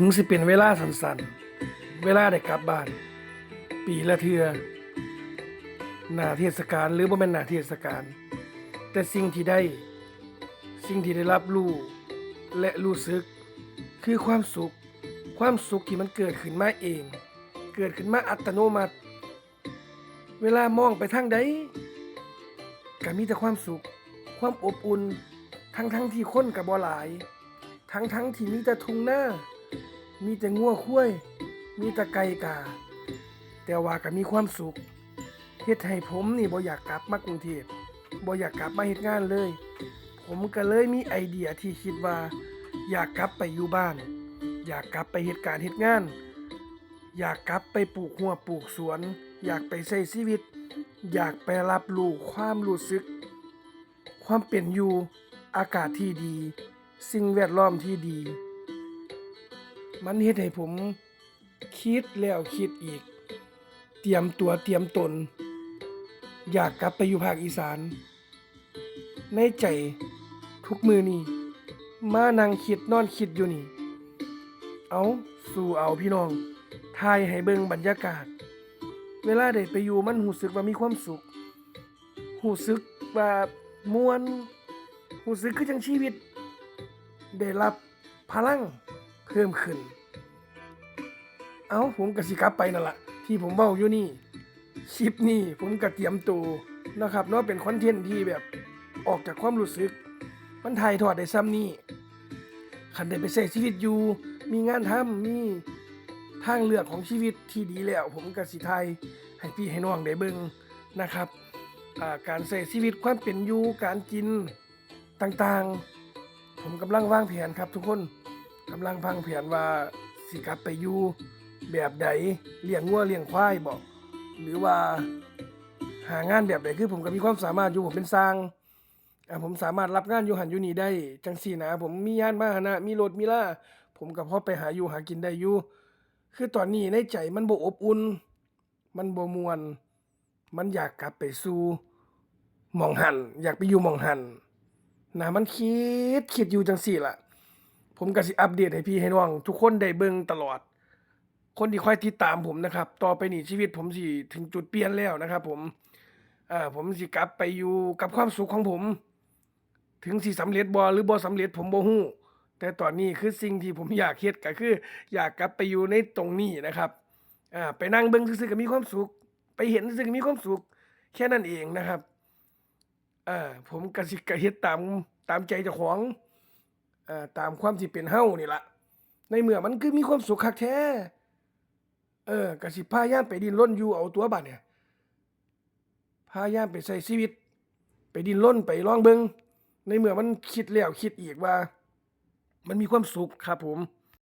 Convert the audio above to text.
ถึงสิเป็นเวลาสั้นๆ เวลาได้กลับบ้าน ปีละเทือหน้าเทศกาลหรือบ่แม่นหน้าเทศกาลแต่สิ่งที่ได้ สิ่งที่ได้รับรู้และรู้สึก คือความสุข ความสุขที่มันเกิดขึ้นมาเอง เกิดขึ้นมาอัตโนมัติ เวลามองไปทางใดก็มีแต่ความสุข ความอบอุ่น ทั้งทั้งๆที่คนกับบ่หลาย ทั้งทั้งที่มีแต่ทุ่งหน้า มีแต่งัวคุ้ยมีแต่ไก่กา แต่ว่าก็มีความสุขเฮ็ดให้ผมนี่บ่อยากกลับมากรุงเทพบ่อยากกลับมาเฮ็ดงานเลย ผมก็เลยมีไอเดียที่คิดว่า อยากกลับไปอยู่บ้าน อยากกลับไปเฮ็ดการเฮ็ดงาน อยากกลับไปปลูกหัวปลูกสวน อยากไปใช้ชีวิต อยากไปรับรู้ความรู้สึก ความเป็นอยู่อากาศที่ดี สิ่งแวดล้อมที่ดี มันเฮ็ดให้ผมคิดแล้วคิดอีก เตรียมตัวเตรียมตน อยากกลับไปอยู่ภาคอีสาน ในใจทุกมือนี่มานั่งคิดนอนคิดอยู่นี่ เอาสู่เอาพี่น้องทายให้เบิ่งบรรยากาศ เวลาได้ไปอยู่มันหูสึกว่ามีความสุขหูสึกว่ามวนหูสึกคือจังชีวิต ได้รับพลัง เพิ่มขึ้น เอาผมกสิกลับไปนั่นละที่ผมเว้าอยู่นี่คลิปนี้ผมก็เตรียมตัวนะครับเนาะเป็นคอนเทนต์ที่แบบออกจากความรู้สึก มันถ่ายทอดได้ซ้ำนี่คันได้ไปใช้ชีวิตอยู่ มีงานทำมีทางเลือกของชีวิตที่ดีแล้ว ผมกสิไทยให้พี่ให้น้องได้เบิ่งนะครับาการใช้ชีวิตความเป็นอยู่การกินต่างๆ ผมกำลังวางแผนครับทุกคน กำลังพังแผนว่าสิกลับไปอยู่แบบใดเลี้ยงงัวเลี้ยงควายบอกหรือว่าหางานแบบใดคือผมก็มีความสามารถอยู่ผมเป็นสร้างอ่าผมสามารถรับงานอยู่หันอยู่นี่ได้จังสี่นะ ผมมียานพาหนะ มีรถมีล่าผมก็พอไปหาอยู่หากินได้อยู่คือตอนนี้ในใจมันบ่อบอุ่นมันบ่มวน มันอยากกลับไปสู่มองหันอยากไปอยู่มองหันนะมันคิดคิดอยู่จังสี่ล่ะ ผมก็สิอัปเดตให้พี่ให้น้อง ทุกคนได้เบิ่งตลอด คนที่คอยติดตามผมนะครับ ต่อไปนี้ชีวิตผมสิถึงจุดเปลี่ยนแล้วนะครับ ผมอ่าผมสิกลับไปอยู่กับความสุขของผม ถึงสิสำเร็จบ่หรือบ่สำเร็จผมบ่ฮู้แต่ตอนนี้คือสิ่งที่ผมอยากเฮ็ดก็คือ อยากกลับไปอยู่ในตรงนี้นะครับอ่าไปนั่งเบิ่งซื่อๆก็มีความสุข ไปเห็นซื่อๆก็มีความสุข แค่นั้นเองนะครับอ่าผมก็สิกะเฮ็ดตามตามใจเจ้าของ อ่าตามความที่เป็นเฮานี่ล่ะในเมื่อมันคือมีความสุขคักแท้ เออกะสิพายามไปดินล้นอยู่เอาตัวบัดเนี่ยพายามไปใช้ชีวิต ไปดินล้นไปลองเบิงในเมื่อมันคิดแล้วคิดอีกว่า มันมีความสุขครับผม